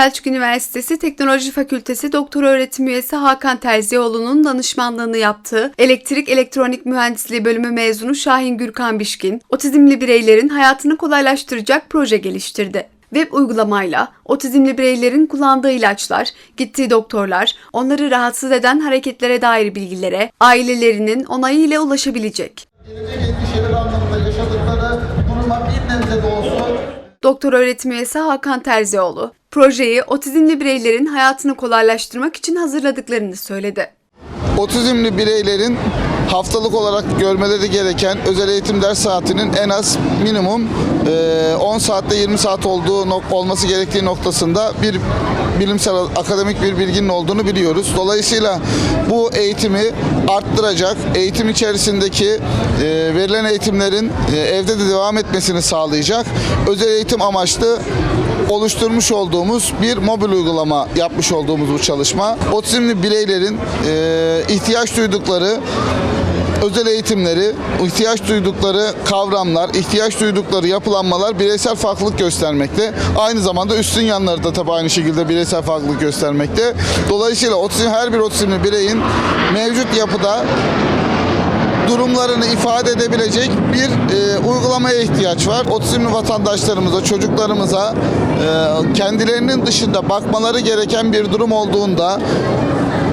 Selçuk Üniversitesi Teknoloji Fakültesi Doktor Öğretim Üyesi Hakan Terzioğlu'nun danışmanlığını yaptığı Elektrik Elektronik Mühendisliği bölümü mezunu Şahin Gürkan Bişkin, otizmli bireylerin hayatını kolaylaştıracak proje geliştirdi. Web uygulamayla otizmli bireylerin kullandığı ilaçlar, gittiği doktorlar, onları rahatsız eden hareketlere dair bilgilere ailelerinin onayı ile ulaşabilecek. gelecek endişeleri anlamında yaşadıkları duruma bir nebze de olsun Doktor öğretim üyesi Hakan Terzioğlu, projeyi otizmli bireylerin hayatını kolaylaştırmak için hazırladıklarını söyledi. otizmli bireylerin haftalık olarak görmeleri gereken özel eğitim ders saatinin en az minimum eee, 10 saatte 20 saat olduğu olması gerektiği noktasında bir bilimsel akademik bir bilginin olduğunu biliyoruz. Dolayısıyla bu eğitimi arttıracak, eğitim içerisindeki eee, verilen eğitimlerin eee, evde de devam etmesini sağlayacak özel eğitim amaçlı oluşturmuş olduğumuz bir mobil uygulama yapmış olduğumuz bu çalışma. Otizmli bireylerin eee, ihtiyaç duydukları özel eğitimleri, ihtiyaç duydukları kavramlar, ihtiyaç duydukları yapılanmalar bireysel farklılık göstermekte. Aynı zamanda üstün yanları da tabii aynı şekilde bireysel farklılık göstermekte. Dolayısıyla otizm, her bir otizmli bireyin mevcut yapıda durumlarını ifade edebilecek bir e, uygulamaya ihtiyaç var. Otizmli vatandaşlarımıza, çocuklarımıza e, kendilerinin dışında bakmaları gereken bir durum olduğunda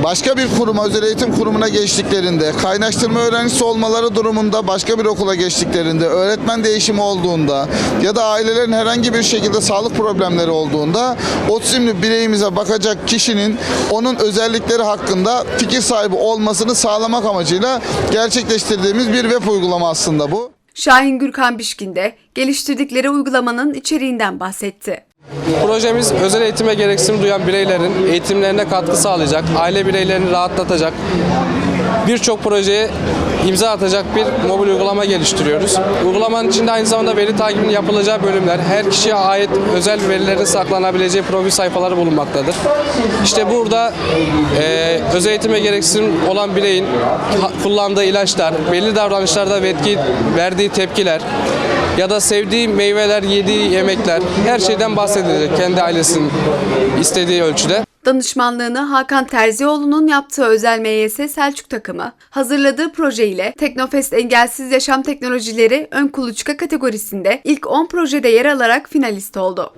başka bir kuruma, özel eğitim kurumuna geçtiklerinde, kaynaştırma öğrencisi olmaları durumunda başka bir okula geçtiklerinde, öğretmen değişimi olduğunda ya da ailelerin herhangi bir şekilde sağlık problemleri olduğunda otizmli bireyimize bakacak kişinin onun özellikleri hakkında fikir sahibi olmasını sağlamak amacıyla gerçekleştirdiğimiz bir web uygulama aslında bu. Şahin Gürkan Bişkin de geliştirdikleri uygulamanın içeriğinden bahsetti. Projemiz özel eğitime gereksinim duyan bireylerin eğitimlerine katkı sağlayacak, aile bireylerini rahatlatacak, birçok projeye imza atacak bir mobil uygulama geliştiriyoruz. Uygulamanın içinde aynı zamanda veri takibinin yapılacağı bölümler, her kişiye ait özel verilerin saklanabileceği profil sayfaları bulunmaktadır. İşte burada eee özel eğitime gereksinim olan bireyin kullandığı ilaçlar, belli davranışlarda vetki, verdiği tepkiler, ya da sevdiği meyveler, yediği yemekler her şeyden bahsedilecek kendi ailesinin istediği ölçüde. Danışmanlığını Hakan Terzioğlu'nun yaptığı özel MYS Selçuk takımı hazırladığı proje ile Teknofest Engelsiz Yaşam Teknolojileri Ön Kuluçka kategorisinde ilk 10 projede yer alarak finalist oldu.